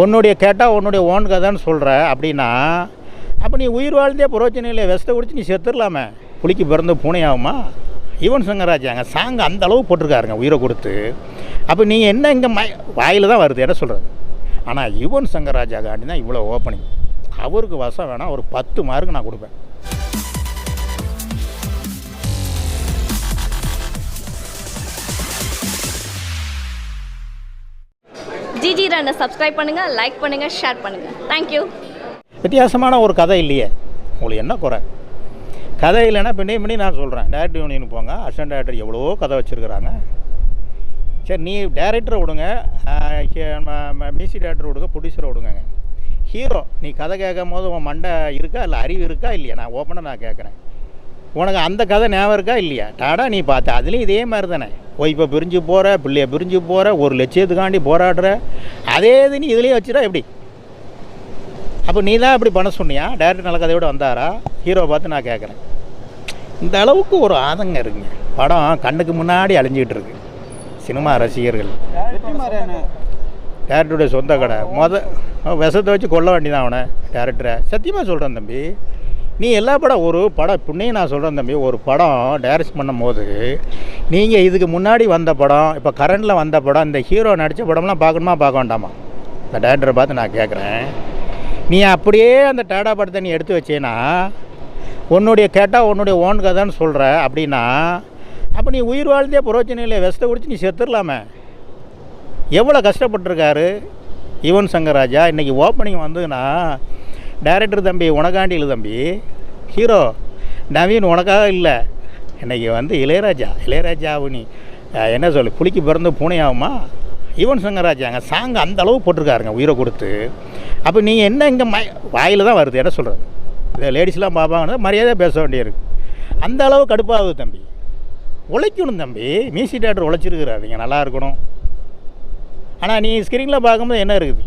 உன்னுடைய கேட்டால் உன்னுடைய ஓன் கதைன்னு சொல்கிற அப்படின்னா அப்போ நீ உயிர் வாழ்ந்தே பிரயோஜனம் இல்லை விஷத்தை குடிச்சு நீ செத்துடலாமே புளிக்கு பிறந்த பூனையாகுமா? யுவன் சங்கராஜாங்க சாங் அந்த அளவு போட்டிருக்காருங்க உயிரை கொடுத்து. அப்போ நீங்கள் என்ன இங்கே ம வாயில் தான் வருது என்ன சொல்கிறது ஆனால் யுவன் சங்கராஜா காண்டி தான் இவ்வளோ ஓப்பனிங் அவருக்கு வசம் வேணால் ஒரு பத்து மார்க் நான் கொடுப்பேன். ஜிஜி ரன்னை சப்ஸ்கிரைப் பண்ணுங்கள் லைக் பண்ணுங்கள் ஷேர் பண்ணுங்கள் தேங்க்யூ வித்தியாசமான ஒரு கதை இல்லையே. உங்களுக்கு என்ன குறை? கதை இல்லைன்னா பின்னே பின்னே நான் சொல்கிறேன் டேரக்டர் யூனியன் போங்க. அசிஸ்டன்ட் டேரக்டர் எவ்வளோ கதை வச்சுருக்குறாங்க. சரி நீ டேரக்டரை விடுங்க. மியூசிக் டேரக்டர் விடுங்க ப்ரொடியூசரை விடுங்க. ஹீரோ நீ கதை கேட்கும் போது உன் மண்டை இருக்கா இல்லை அறிவு இருக்கா இல்லையா? நான் ஓப்பனாக நான் கேட்குறேன். உனக்கு அந்த கதை ஞாபகம் இருக்கா இல்லையா? டாடா நீ பார்த்த. அதுலேயும் இதே மாதிரி தானே. ஒய்ஃபை பிரிஞ்சு போகிற பிள்ளைய பிரிஞ்சு போகிற ஒரு லட்சியத்துக்காண்டி போராடுற அதே இது நீ இதுலேயே வச்சுட்டா எப்படி? அப்போ நீ தான் இப்படி பண்ண சொன்னியா? டேரக்டர் நல்ல கதையோடு வந்தாரா? ஹீரோ பார்த்து நான் கேட்குறேன் இந்த அளவுக்கு ஒரு ஆதங்கம் இருக்குங்க. படம் கண்ணுக்கு முன்னாடி அழிஞ்சிக்கிட்டு இருக்கு. சினிமா ரசிகர்கள். டேரக்டருடைய சொந்த கடை. மொதல் விஷத்தை வச்சு கொல்ல வேண்டியதான் அவனை டேரக்டரை சத்தியமாக சொல்கிறேன் தம்பி. நீ எல்லா படம் ஒரு படம் இப்படின்னே நான் சொல்கிறேன் தம்பி ஒரு படம் டைரக்ட் பண்ணும் போது நீங்கள் இதுக்கு முன்னாடி வந்த படம் இப்போ கரண்டில் வந்த படம் இந்த ஹீரோ நடித்த படம்லாம் பார்க்கணுமா பார்க்க வேண்டாமா? இந்த டேரக்டரை பார்த்து நான் கேட்குறேன் நீ அப்படியே அந்த டேடா படத்தை நீ எடுத்து வச்சேன்னா உன்னுடைய கேட்டால் உன்னுடைய ஓன் கதைன்னு சொல்கிற அப்படின்னா அப்போ நீ உயிர் வாழ்ந்தே பிரயோஜனம் இல்லை விஷத்தை குடிச்சு நீ செத்துடலாமே எவ்வளோ கஷ்டப்பட்டிருக்காரு? யுவன் சங்கர் ராஜா இன்றைக்கி ஓப்பனிங் வந்ததுன்னா டைரக்டர் தம்பி உனக்காண்டி இல்லை தம்பி. ஹீரோ நவீன் உனக்காக இல்லை. இன்றைக்கி வந்து இளையராஜா. இளையராஜாவு நீ என்ன சொல்லு புளிக்கு பிறந்து பூனையாகுமா? யுவன் சங்கராஜாங்க சாங் அந்த அளவு போட்டிருக்காருங்க உயிரை கொடுத்து. அப்போ நீங்கள் என்ன இங்கே ம வாயில் தான் வருது என்ன சொல்கிறது இதை லேடிஸ்லாம் பார்ப்பாங்கன்னா மரியாதையாக பேச வேண்டியிருக்கு. அந்த அளவு கடுப்பாகுது தம்பி. உழைக்கணும் தம்பி. மியூசிக் டேரக்டர் உழைச்சிருக்கிறாரு. நீங்கள் நல்லா இருக்கணும். ஆனால் நீ ஸ்க்ரீனில் பார்க்கும்போது என்ன இருக்குது?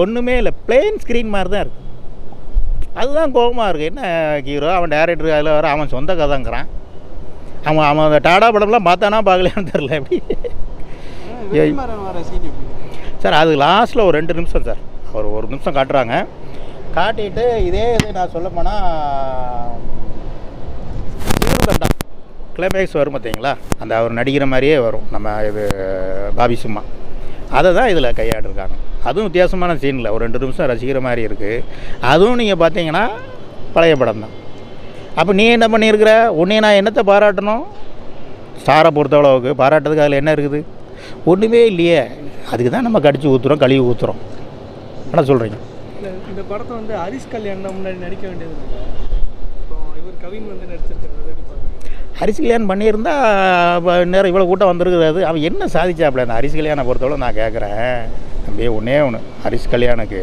ஒன்றுமே இல்லை. பிளெயின் ஸ்க்ரீன் மாதிரி தான் இருக்குது அதுதான் கோபமாக இருக்குது என்ன ஹீரோ அவன் டேரக்டர் அதில் வர அவன் சொந்த கதைங்கிறான். அவன் அவன் அந்த டாடா படம்லாம் பார்த்தானா பார்க்கலையான்னு தெரில எப்படி? சார் அது லாஸ்ட்டில் ஒரு ரெண்டு நிமிஷம் சார். ஒரு ஒரு நிமிஷம் காட்டுறாங்க. காட்டிட்டு இதே இது நான் சொல்ல போனால் தண்டா கிளைமேக்ஸ் வரும் பார்த்தீங்களா அந்த அவர் நடிக்கிற மாதிரியே வரும். நம்ம இது பாபி சும்மா. அதை தான் இதில் கையாட்டிருக்காங்க அதுவும் வித்தியாசமான சீனில் ஒரு ரெண்டு நிமிஷம் ரசிக்கிற மாதிரி இருக்குது அதுவும் நீங்கள் பார்த்தீங்கன்னா பழைய படம் தான். அப்போ நீ என்ன பண்ணியிருக்கிற? உன்னைய நான் என்னத்தை பாராட்டணும்? ஸ்டாரை பொறுத்தளவுக்கு பாராட்டுறதுக்கு அதில் என்ன இருக்குது? ஒன்றுமே இல்லையே. அதுக்கு தான் நம்ம கடிச்சு ஊற்றுறோம் கழுவி ஊற்றுறோம் என்ன சொல்கிறீங்க இந்த படத்தை வந்து ஹரிஷ் கல்யாணம் முன்னாடி நடிக்க வேண்டியது இவர் கவின் வந்து நடிச்சிருக்காரு அதை கல்யாணம் பண்ணியிருந்தா நேரம் இவ்வளோ கூட்டம் வந்திருக்குது அவன் என்ன சாதிச்சாப்புல? அந்த அரிசி கல்யாணம் பொறுத்தவரை நான் கேட்குறேன் தம்பி ஒன்றே ஒன்று ஹரிஸ் கல்யாணுக்கு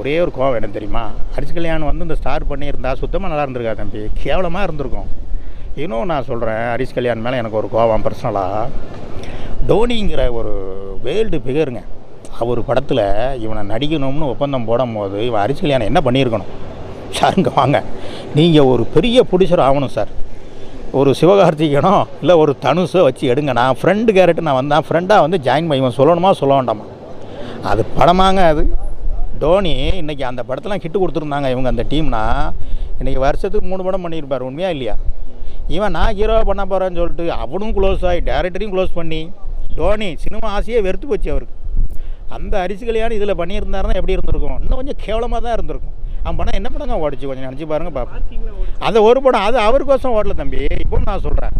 ஒரே ஒரு கோவம் என்ன தெரியுமா? ஹரிஸ் கல்யாணம் வந்து இந்த ஸ்டார் பண்ணியிருந்தா சுத்தமாக நல்லா இருந்திருக்கா தம்பி? கேவலமாக இருந்திருக்கும். இன்னும் நான் சொல்கிறேன் ஹரிஷ் கல்யாண் மேலே எனக்கு ஒரு கோவம் பர்சனலாக தோனிங்கிற ஒரு வேர்ல்டு பிகருங்க அவர் படத்தில் இவனை நடிக்கணும்னு ஒப்பந்தம் போடும்போது இவன் ஹரிஸ் கல்யாணம் என்ன பண்ணியிருக்கணும்? சாருங்க வாங்க. நீங்கள் ஒரு பெரிய ப்ரொடியூசர் ஆகணும் சார். ஒரு சிவகார்த்திகனோ இல்லை ஒரு தனுஷோ வச்சு எடுங்க. நான் ஃப்ரெண்டு கேரக்டர் நான் வந்தேன் ஃப்ரெண்டாக வந்து ஜாயின் பண்ணி சொல்லணுமா சொல்ல வேண்டாமா அது படமாங்க அது. டோனி இன்றைக்கி அந்த படத்தெல்லாம் கிட்டு கொடுத்துருந்தாங்க இவங்க அந்த டீம்னா இன்றைக்கி வருஷத்துக்கு மூணு படம் பண்ணியிருப்பார் உண்மையாக இல்லையா? இவன் நான் ஹீரோவாக பண்ண போகிறேன்னு சொல்லிட்டு அவனும் க்ளோஸ் ஆகி டேரக்டரையும் க்ளோஸ் பண்ணி டோனி சினிமா ஆசையே வெறுத்து போச்சு அவருக்கு. அந்த அரிசி கல்யாணம் இதில் பண்ணியிருந்தாருன்னா எப்படி இருந்திருக்கும்? இன்னும் கொஞ்சம் கேவலமாக தான் இருந்திருக்கும். அவன் படம் என்ன படங்க ஓடிச்சு? கொஞ்சம் நினச்சி பாருங்க பாப்பா அந்த ஒரு படம் அது அவருக்கோசம் ஓடல தம்பி. இப்போ நான் சொல்கிறேன்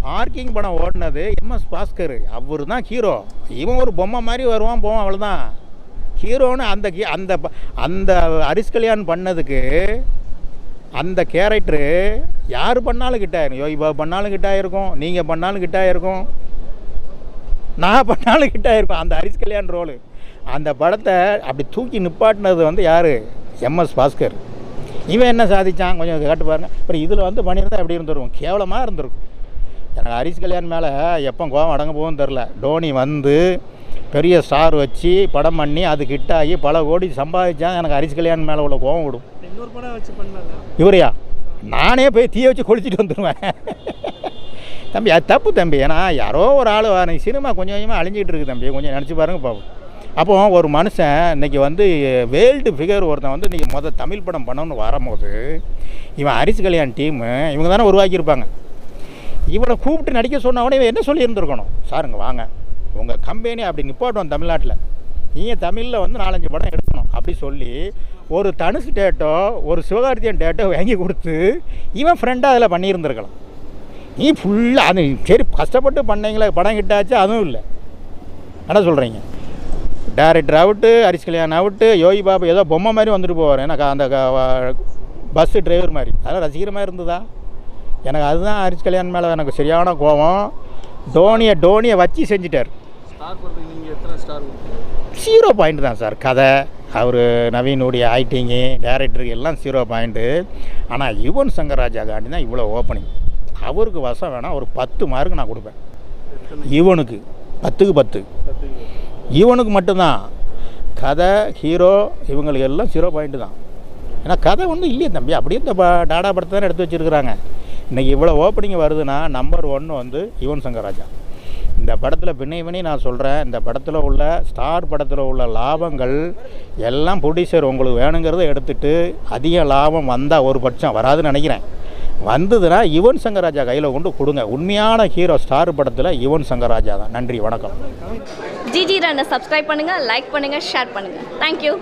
பார்க்கிங் படம் ஓடினது எம்எஸ் பாஸ்கர். அவர் தான் ஹீரோ. இவன் ஒரு பொம்மை மாதிரி வருவான் போவான் அவ்வளோதான் ஹீரோன்னு அந்த அந்த ப- அந்த ஹரிஸ் கல்யாண் பண்ணதுக்கு அந்த கேரக்டரு யார் பண்ணாலும் கிட்ட ஆயிருக்கும் யோகி பாபு பண்ணாலும் கிட்ட ஆயிருக்கும் நீங்கள் பண்ணாலும் கிட்ட ஆயிருக்கும் நான் பண்ணாலும் கிட்ட ஆயிருக்கும். அந்த ஹரிஸ் கல்யாண் ரோலு. அந்த படத்தை அப்படி தூக்கி நிப்பாட்டினது வந்து யார்? எம்எஸ் பாஸ்கர். இவன் என்ன சாதிச்சான்? கொஞ்சம் கேட்டு பாருங்க. அப்புறம் இதில் வந்து பண்ணியிருந்தா எப்படி இருந்திருக்கும்? கேவலமாக இருந்திருக்கும். எனக்கு ஹரிஸ் கல்யாண் மேலே எப்போ கோவம் அடங்க போகும்னு தெரில டோனி வந்து பெரிய ஸ்டார் வச்சு படம் பண்ணி அது ஹிட் ஆகி பல கோடி சம்பாதிச்சா எனக்கு ஹரிஸ் கல்யாண் மேலே உள்ள கோவம் விடும். இவரையா? நானே போய் தீய வச்சு கொளுத்திட்டு வந்துடுவேன் தம்பி அது தப்பு தம்பி. ஏன்னா யாரோ ஒரு ஆள் சினிமா கொஞ்சம் கொஞ்சமாக அழிஞ்சிட்டு இருக்கு தம்பி. கொஞ்சம் நினச்சி பாருங்க பாப்போம். அப்போ ஒரு மனுஷன் இன்னைக்கு வந்து வேர்ல்டு ஃபிகர் ஒருத்தன் வந்து இன்றைக்கி மொதல் தமிழ் படம் பண்ணணும்னு வரும்போது இவன் அரிசி கல்யாண் டீமு இவங்க தானே உருவாக்கியிருப்பாங்க. இவனை கூப்பிட்டு நடிக்க சொன்னவனே இவன் என்ன சொல்லியிருந்துருக்கணும்? சாருங்க வாங்க. உங்கள் கம்பெனி அப்படி நிப்பாட்டுவோம் தமிழ்நாட்டில். நீங்கள் தமிழில் வந்து நாலஞ்சு படம் எடுக்கணும். அப்படி சொல்லி ஒரு தனுசு டேட்டோ ஒரு சிவகார்த்தியன் டேட்டோ வாங்கி கொடுத்து இவன் ஃப்ரெண்டாக அதில் பண்ணியிருந்துருக்கலாம். நீ ஃபுல்லாக அது சரி கஷ்டப்பட்டு பண்ணீங்களே படம் கிட்டாச்சு அதுவும் இல்லை. என்ன சொல்கிறீங்க director out Harish Kalyan out Yogi Babu ஏதோ பொம்மை மாதிரி வந்துட்டு போவார். எனக்கு அந்த பஸ்ஸு டிரைவர் மாதிரி. அதெல்லாம் ரசிகரமாக இருந்ததா? எனக்கு அதுதான் ஹரிஷ் கல்யாண் மேலே எனக்கு சரியான கோபம். டோனியை டோனியை வச்சு செஞ்சிட்டார். ஜீரோ பாயிண்ட் தான் சார் கதை. அவர் நவீனுடைய ஆக்டிங்கு டேரக்டருக்கு எல்லாம் ஜீரோ பாயிண்ட்டு ஆனால் யுவன் சங்கர் ராஜா காண்டி தான் இவ்வளோ ஓப்பனிங் அவருக்கு வசம் வேணால் ஒரு பத்து மார்க் நான் கொடுப்பேன். இவனுக்கு பத்துக்கு பத்து. இவனுக்கு மட்டும்தான். கதை ஹீரோ இவங்களுக்கு எல்லாம் ஜீரோ பாயிண்ட்டு தான். ஏன்னா கதை ஒன்றும் இல்லையே தம்பி. அப்படியே இந்த ப டாடா படத்தை தானே எடுத்து வச்சுருக்குறாங்க. இன்றைக்கி இவ்வளோ ஓப்பனிங் வருதுன்னா நம்பர் ஒன்று வந்து யுவன் சங்கர் ராஜா இந்த படத்தில் பின்னை நான் சொல்கிறேன் இந்த படத்தில் உள்ள ஸ்டார் படத்தில் உள்ள லாபங்கள் எல்லாம் ப்ரொடியூசர் உங்களுக்கு வேணுங்கிறத எடுத்துட்டு அதிக லாபம் வந்தால் ஒரு பட்சம் வராதுன்னு நினைக்கிறேன். வந்ததுன்னா யுவன் சங்கர் ராஜா கையில் கொண்டு கொடுங்க. உண்மையான ஹீரோ ஸ்டார் படத்தில் யுவன் சங்கர் ராஜா தான். நன்றி வணக்கம். ஜிஜி ரனை சப்ஸ்கிரைப் பண்ணுங்கள் லைக் பண்ணுங்கள் ஷேர் பண்ணுங்கள் தேங்க்யூ